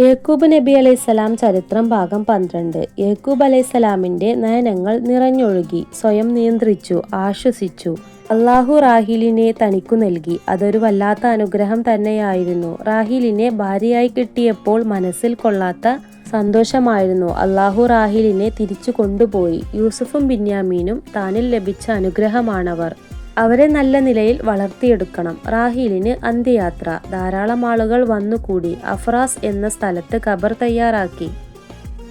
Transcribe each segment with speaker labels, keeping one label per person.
Speaker 1: യേക്കൂബ് നബി അലൈഹിസ്സലാം ചരിത്രം ഭാഗം പന്ത്രണ്ട്. യേക്കൂബ് അലൈഹിസ്സലാമിന്റെ നയനങ്ങൾ നിറഞ്ഞൊഴുകി സ്വയം നിയന്ത്രിച്ചു ആശ്വസിച്ചു. അള്ളാഹു റാഹിലിനെ തനിക്കു നൽകി. അതൊരു വല്ലാത്ത അനുഗ്രഹം തന്നെയായിരുന്നു. റാഹിലിനെ ഭാര്യയായി കിട്ടിയപ്പോൾ മനസ്സിൽ കൊള്ളാത്ത സന്തോഷമായിരുന്നു. അള്ളാഹു റാഹിലിനെ തിരിച്ചു കൊണ്ടുപോയി. യൂസുഫും ബിന്യാമീനും താനിൽ ലഭിച്ച അനുഗ്രഹമാണവർ. അവരെ നല്ല നിലയിൽ വളർത്തിയെടുക്കണം. റാഹീലിന് അന്ത്യയാത്ര. ധാരാളം ആളുകൾ വന്നുകൂടി. അഫ്രാസ് എന്ന സ്ഥലത്ത് ഖബർ തയ്യാറാക്കി.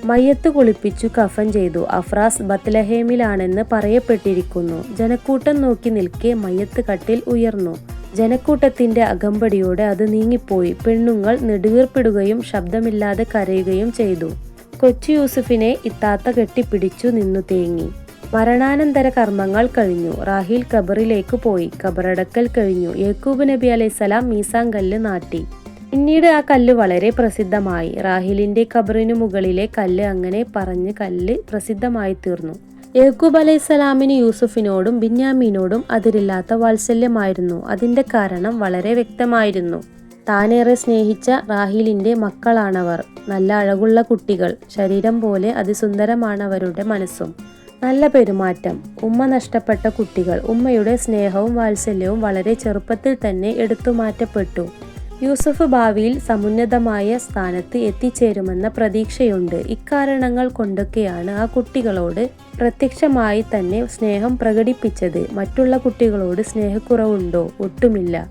Speaker 1: മയ്യത്ത് കുളിപ്പിച്ചു കഫൻ ചെയ്തു. അഫ്രാസ് ബത്ലഹേമിലാണെന്ന് പറയപ്പെട്ടിരിക്കുന്നു. ജനക്കൂട്ടം നോക്കി നിൽക്കെ മയ്യത്ത് കട്ടിൽ ഉയർന്നു. ജനക്കൂട്ടത്തിന്റെ അകമ്പടിയോടെ അത് നീങ്ങിപ്പോയി. പെണ്ണുങ്ങൾ നെടുവീർപ്പിടുകയും ശബ്ദമില്ലാതെ കരയുകയും ചെയ്തു. കൊച്ചു യൂസുഫിനെ ഇത്താത്ത കെട്ടിപ്പിടിച്ചു നിന്നു തേങ്ങി. മരണാനന്തര കർമ്മങ്ങൾ കഴിഞ്ഞു. റാഹിൽ ഖബറിലേക്ക് പോയി. ഖബറടക്കൽ കഴിഞ്ഞു. യേക്കൂബ് നബി അലൈസലാം മീസാൻ കല്ല് നാട്ടി. പിന്നീട് ആ കല്ല് വളരെ പ്രസിദ്ധമായി. റാഹിലിന്റെ ഖബറിനു മുകളിലെ കല്ല് അങ്ങനെ പറഞ്ഞ് കല്ല് പ്രസിദ്ധമായി തീർന്നു. യേക്കൂബ് അലൈഹിസ്സലാമിന് യൂസുഫിനോടും ബിന്യാമീനോടും അതിരില്ലാത്ത വാത്സല്യമായിരുന്നു. അതിന്റെ കാരണം വളരെ വ്യക്തമായിരുന്നു. താനേറെ സ്നേഹിച്ച റാഹിലിന്റെ മക്കളാണവർ. നല്ല അഴകുള്ള കുട്ടികൾ. ശരീരം പോലെ അതിസുന്ദരമാണവരുടെ മനസ്സും. നല്ല പെരുമാറ്റം. ഉമ്മ നഷ്ടപ്പെട്ട കുട്ടികൾ ഉമ്മയുടെ സ്നേഹവും വാത്സല്യവും വളരെ ചെറുപ്പത്തിൽ തന്നെ എടുത്തു മാറ്റപ്പെട്ടു യൂസഫ് ഭാവിയിൽ സമുന്നതമായ സ്ഥാനത്ത് എത്തിച്ചേരുമെന്ന പ്രതീക്ഷയുണ്ട്. ഇക്കാരണങ്ങൾ കൊണ്ടൊക്കെയാണ് ആ കുട്ടികളോട് പ്രത്യക്ഷമായി തന്നെ സ്നേഹം പ്രകടിപ്പിച്ചത്. മറ്റുള്ള കുട്ടികളോട് സ്നേഹക്കുറവുണ്ടോ? ഒട്ടുമില്ല.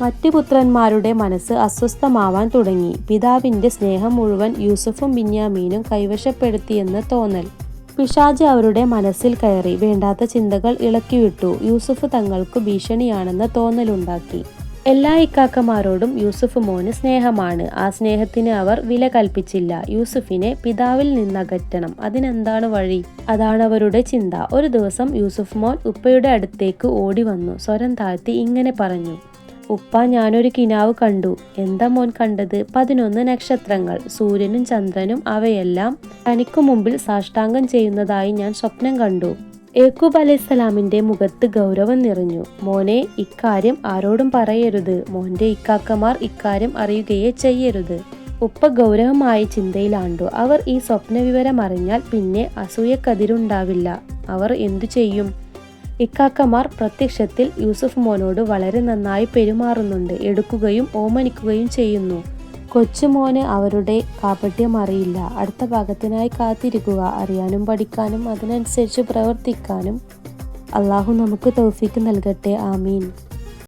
Speaker 1: മറ്റു പുത്രന്മാരുടെ മനസ്സ് അസ്വസ്ഥമാവാൻ തുടങ്ങി. പിതാവിന്റെ സ്നേഹം മുഴുവൻ യൂസഫും ബിന്യാമീനും കൈവശപ്പെടുത്തിയെന്ന് തോന്നൽ. പിശാജ് അവരുടെ മനസ്സിൽ കയറി വേണ്ടാത്ത ചിന്തകൾ ഇളക്കിവിട്ടു. യൂസുഫ് തങ്ങൾക്ക് ഭീഷണിയാണെന്ന തോന്നലുണ്ടാക്കി. എല്ലാ ഇക്കാക്കമാരോടും യൂസുഫ് മോന് സ്നേഹമാണ്. ആ സ്നേഹത്തിന് അവർ വില കൽപ്പിച്ചില്ല. യൂസുഫിനെ പിതാവിൽ നിന്നകറ്റണം. അതിനെന്താണ് വഴി? അതാണ് അവരുടെ ചിന്ത. ഒരു ദിവസം യൂസുഫ് മോൻ ഉപ്പയുടെ അടുത്തേക്ക് ഓടി വന്നു സ്വരം താഴ്ത്തി ഇങ്ങനെ പറഞ്ഞു. ഉപ്പ ഞാനൊരു കിനാവ് കണ്ടു. എന്താ മോൻ കണ്ടത്? പതിനൊന്ന് നക്ഷത്രങ്ങൾ. സൂര്യനും ചന്ദ്രനും അവയെല്ലാം തനിക്കു മുമ്പിൽ സാഷ്ടാംഗം ചെയ്യുന്നതായി ഞാൻ സ്വപ്നം കണ്ടു. ഏക്കൂബ് അലൈഹിസ്സലാമിന്റെ മുഖത്ത് ഗൗരവം നിറഞ്ഞു. മോനെ ഇക്കാര്യം ആരോടും പറയരുത്. മോന്റെ ഇക്കാക്കമാർ ഇക്കാര്യം അറിയുകയേ ചെയ്യരുത്. ഉപ്പ ഗൗരവമായ ചിന്തയിലാണ്ടു. അവർ ഈ സ്വപ്ന വിവരം അറിഞ്ഞാൽ പിന്നെ അസൂയക്കതിരുണ്ടാവില്ല. അവർ എന്തു ചെയ്യും? ഇക്കാക്കമാർ പ്രത്യക്ഷത്തിൽ യൂസുഫ് മോനോട് വളരെ നന്നായി പെരുമാറുന്നുണ്ട്. എടുക്കുകയും ഓമനിക്കുകയും ചെയ്യുന്നു. കൊച്ചുമോന് അവരുടെ കാപട്യം അറിയില്ല. അടുത്ത ഭാഗത്തിനായി കാത്തിരിക്കുക. അറിയാനും പഠിക്കാനും അതിനനുസരിച്ച് പ്രവർത്തിക്കാനും അള്ളാഹു നമുക്ക് തൗഫീക്ക് നൽകട്ടെ. ആമീൻ.